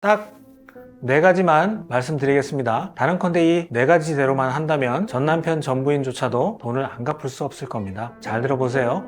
딱 네 가지만 말씀드리겠습니다. 다른 컨대 이 네 가지대로만 한다면 전 남편 전 부인조차도 돈을 안 갚을 수 없을 겁니다. 잘 들어보세요.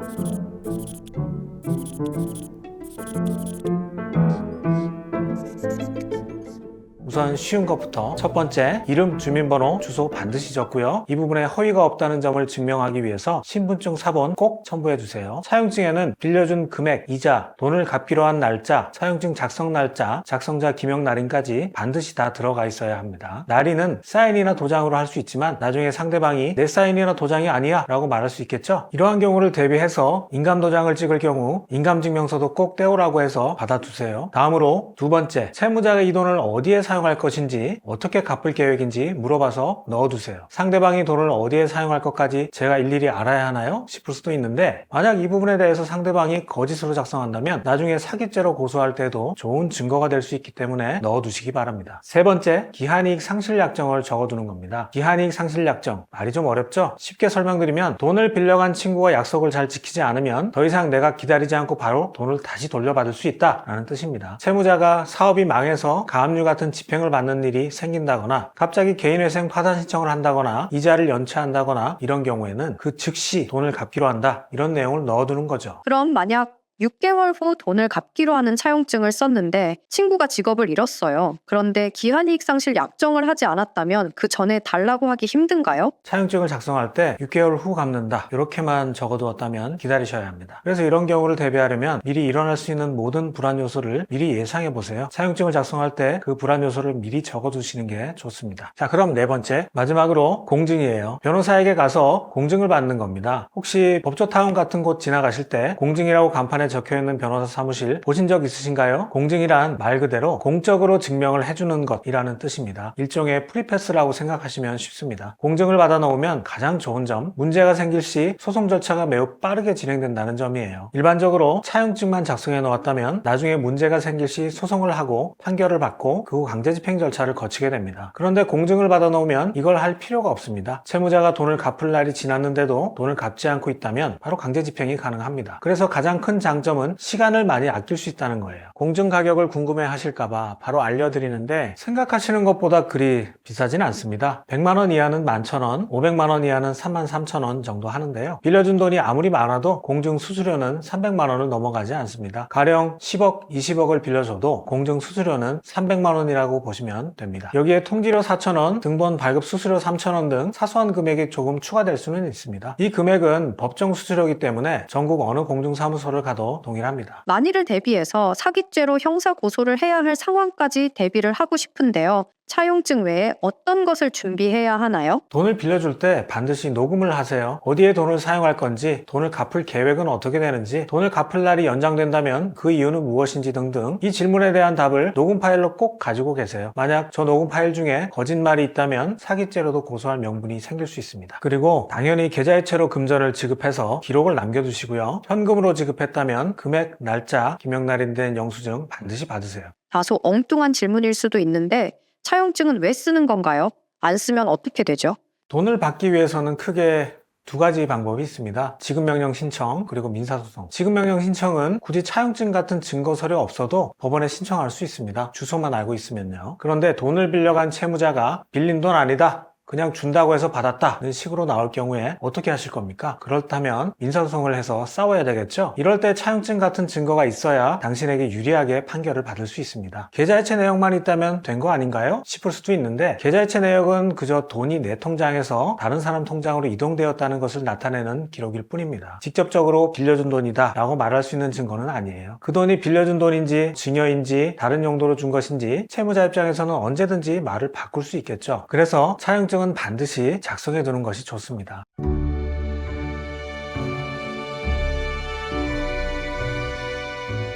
우선 쉬운 것부터 첫 번째 이름, 주민번호, 주소 반드시 적고요. 이 부분에 허위가 없다는 점을 증명하기 위해서 신분증 사본 꼭 첨부해 주세요. 사용증에는 빌려준 금액, 이자, 돈을 갚기로 한 날짜, 사용증 작성 날짜, 작성자 기명 날인까지 반드시 다 들어가 있어야 합니다. 날인은 사인이나 도장으로 할 수 있지만 나중에 상대방이 내 사인이나 도장이 아니야 라고 말할 수 있겠죠? 이러한 경우를 대비해서 인감도장을 찍을 경우 인감증명서도 꼭 떼오라고 해서 받아두세요. 다음으로 두 번째, 채무자가 이 돈을 어디에 사용 할 것인지 어떻게 갚을 계획인지 물어봐서 넣어두세요. 상대방이 돈을 어디에 사용할 것까지 제가 일일이 알아야 하나요? 싶을 수도 있는데 만약 이 부분에 대해서 상대방이 거짓으로 작성한다면 나중에 사기죄로 고소할 때도 좋은 증거가 될 수 있기 때문에 넣어두시기 바랍니다. 세 번째, 기한이익 상실약정을 적어두는 겁니다. 기한이익 상실약정 말이 좀 어렵죠? 쉽게 설명드리면 돈을 빌려간 친구가 약속을 잘 지키지 않으면 더 이상 내가 기다리지 않고 바로 돈을 다시 돌려받을 수 있다라는 뜻입니다. 채무자가 사업이 망해서 가압류 같은 집행 을 받는 일이 생긴다거나 갑자기 개인회생 파산 신청을 한다거나 이자를 연체한다거나 이런 경우에는 그 즉시 돈을 갚기로 한다 이런 내용을 넣어두는 거죠. 그럼 만약 6개월 후 돈을 갚기로 하는 차용증을 썼는데 친구가 직업을 잃었어요. 그런데 기한이익 상실 약정을 하지 않았다면 그 전에 달라고 하기 힘든가요? 차용증을 작성할 때 6개월 후 갚는다 이렇게만 적어두었다면 기다리셔야 합니다. 그래서 이런 경우를 대비하려면 미리 일어날 수 있는 모든 불안 요소를 미리 예상해 보세요. 차용증을 작성할 때 그 불안 요소를 미리 적어두시는 게 좋습니다. 자 그럼 네 번째 마지막으로 공증이에요. 변호사에게 가서 공증을 받는 겁니다. 혹시 법조타운 같은 곳 지나가실 때 공증이라고 간판에 적혀있는 변호사 사무실 보신 적 있으신가요? 공증이란 말 그대로 공적으로 증명을 해주는 것이라는 뜻입니다. 일종의 프리패스라고 생각하시면 쉽습니다. 공증을 받아 놓으면 가장 좋은 점, 문제가 생길 시 소송 절차가 매우 빠르게 진행된다는 점이에요. 일반적으로 차용증만 작성해 놓았다면 나중에 문제가 생길 시 소송을 하고 판결을 받고 그 후 강제 집행 절차를 거치게 됩니다. 그런데 공증을 받아 놓으면 이걸 할 필요가 없습니다. 채무자가 돈을 갚을 날이 지났는데도 돈을 갚지 않고 있다면 바로 강제 집행이 가능합니다. 그래서 가장 큰 장 점은 시간을 많이 아낄 수 있다는 거예요. 공증 가격을 궁금해 하실까봐 바로 알려드리는데 생각하시는 것보다 그리 비싸진 않습니다. 100만 원 이하는 11,000원, 500만 원 이하는 33,000원 정도 하는데요. 빌려준 돈이 아무리 많아도 공증 수수료는 300만 원을 넘어가지 않습니다. 가령 10억, 20억을 빌려줘도 공증 수수료는 300만 원이라고 보시면 됩니다. 여기에 통지료 4,000원, 등본 발급 수수료 3,000원 등 사소한 금액이 조금 추가될 수는 있습니다. 이 금액은 법정 수수료이기 때문에 전국 어느 공증사무소를 가도 동일합니다. 만일을 대비해서 사기죄로 형사 고소를 해야 할 상황까지 대비를 하고 싶은데요. 차용증 외에 어떤 것을 준비해야 하나요? 돈을 빌려줄 때 반드시 녹음을 하세요. 어디에 돈을 사용할 건지, 돈을 갚을 계획은 어떻게 되는지, 돈을 갚을 날이 연장된다면 그 이유는 무엇인지 등등 이 질문에 대한 답을 녹음 파일로 꼭 가지고 계세요. 만약 저 녹음 파일 중에 거짓말이 있다면 사기죄로도 고소할 명분이 생길 수 있습니다. 그리고 당연히 계좌이체로 금전을 지급해서 기록을 남겨두시고요. 현금으로 지급했다면 금액, 날짜, 기명날인 된 영수증 반드시 받으세요. 다소 엉뚱한 질문일 수도 있는데 차용증은 왜 쓰는 건가요? 안 쓰면 어떻게 되죠? 돈을 받기 위해서는 크게 두 가지 방법이 있습니다. 지급명령 신청 그리고 민사소송. 지급명령 신청은 굳이 차용증 같은 증거 서류 없어도 법원에 신청할 수 있습니다. 주소만 알고 있으면요. 그런데 돈을 빌려간 채무자가 빌린 돈 아니다. 그냥 준다고 해서 받았다는 식으로 나올 경우에 어떻게 하실 겁니까? 그렇다면 민사소송을 해서 싸워야 되겠죠? 이럴 때 차용증 같은 증거가 있어야 당신에게 유리하게 판결을 받을 수 있습니다. 계좌이체 내역만 있다면 된 거 아닌가요? 싶을 수도 있는데 계좌이체 내역은 그저 돈이 내 통장에서 다른 사람 통장으로 이동되었다는 것을 나타내는 기록일 뿐입니다. 직접적으로 빌려준 돈이다 라고 말할 수 있는 증거는 아니에요. 그 돈이 빌려준 돈인지 증여인지 다른 용도로 준 것인지 채무자 입장에서는 언제든지 말을 바꿀 수 있겠죠. 그래서 차용 증은 반드시 작성해 두는 것이 좋습니다.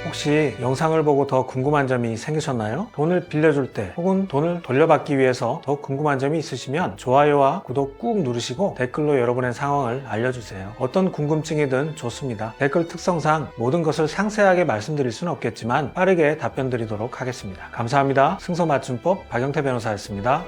혹시 영상을 보고 더 궁금한 점이 생기셨나요? 돈을 빌려줄 때 혹은 돈을 돌려받기 위해서 더 궁금한 점이 있으시면 좋아요와 구독 꾹 누르시고 댓글로 여러분의 상황을 알려주세요. 어떤 궁금증이든 좋습니다. 댓글 특성상 모든 것을 상세하게 말씀드릴 수는 없겠지만 빠르게 답변 드리도록 하겠습니다. 감사합니다. 승소맞춤법 박영태 변호사였습니다.